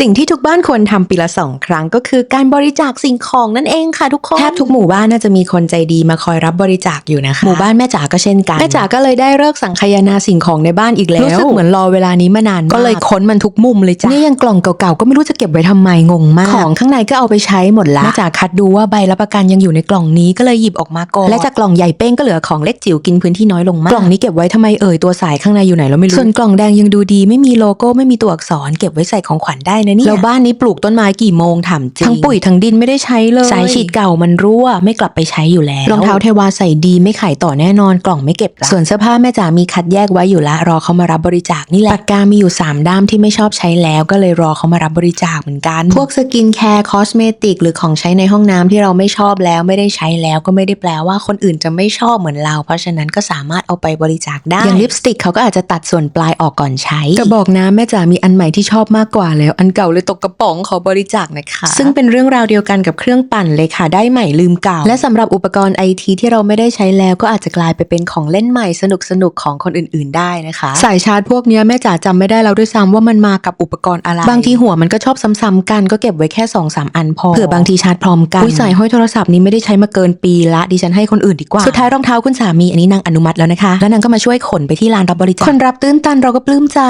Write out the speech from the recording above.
สิ่งที่ทุกบ้านควรทำปีละสองครั้งก็คือการบริจาคสิ่งของนั่นเองค่ะทุกคนแทบทุกหมู่บ้านน่าจะมีคนใจดีมาคอยรับบริจาคอยู่นะคะหมู่บ้านแม่จ๋าก็เช่นกันแม่จ๋าก็เลยได้เลิกสังคายนาสิ่งของในบ้านอีกแล้วรู้สึกเหมือนรอเวลานี้มานานก็เลยค้นมันทุกมุมเลยจ้ะนี่ยังกล่องเก่าๆก็ไม่รู้จะเก็บไว้ทำไมงงมากของข้างในก็เอาไปใช้หมดละแม่จ๋าคัดดูว่าใบรับประกันยังอยู่ในกล่องนี้ก็เลยหยิบออกมาก่อนและจากกล่องใหญ่เป้งก็เหลือของเล็กจิ๋วกินพื้นที่น้อยลงมากกล่องนี้เก็บไว้ทำไมเอ่ยตัวสายข้างในอยู่ไหนเราไม่รู้ส่วนกล่องแดงยังดูดีไม่มีโลโก้ไม่มีตัวอักษรเก็บไว้ใส่ของขวัญได้นะเนี่ยแล้วบ้านนี้ปลูกต้นไม้กี่โมงถามจริงทั้งปุ๋ยทั้งดินไม่ได้ใช้เลยสายฉีดเก่ามันรั่วไม่กลับไปใช้อยู่แล้วรองเท้าเทวาใส่ดีไม่ขายต่อแน่นอนกล่องไม่เก็บละส่วนเสื้อผ้าแม่จ๋ามีคัดแยกไว้อยู่ละรอเขามารับบริจาคนี่แหละปากกามีอยู่สามด้ามที่ไม่ชอบใช้แล้วก็เลยรอเขามารับบริจาคเหมือนกัน พวกสกินแคร์คอสเมติกหรือของใช้ในห้องน้ำที่เราไม่ชอบแล้วไม่ได้ใช้แล้วก็ไม่ได้แปลว่าคนอื่นจะไม่ชอบเหมือนเรา เพราะฉะนั้นก็สามารถเอาไปบริจาคได้อย่างลิปสติกเขาก็อาจจะตัดส่วนปลายออกก่อนใช้กระบอกน้ำแม่จ๋ามีอันใหม่ที่ชอบมากกว่าแล้วอันเก่าเลยตกกระป๋องขอบริจาคนะคะ ซึ่งเป็นเรื่องราวเดียวกันกับเครื่องปั่นเลยค่ะ ได้ใหม่ลืมเก่า และสำหรับอุปกรณ์ไอทีที่เราไม่ได้ใช้แล้วก็อาจจะกลายไปเป็นของเล่นใหม่สนุกสนุกๆของคนอื่น ๆ ได้นะคะ สายชาร์จพวกเนี้ยแม่จ๋าจำไม่ได้แล้วด้วยซ้ำว่ามันมากับอุปกรณ์อะไร บางทีหัวมันก็ชอบซ้ำๆกันก็เก็บไว้แค่2อสามอันพอเผื่อบางทีชาร์จพร้อมกันอุ้ยสายห้อยโทรศัพท์นี้ไม่ได้ใช้มาเกินปีละดิฉันให้คนอื่นดีกว่าสุดท้ายรองเท้าคุณสามีอันนี้นางอนุมัติแล้วนะคะ แล้วนางก็มาช่วยขนไปที่ลานรับบริจาคคนรับตื้นตันเราก็ปลื้มใจ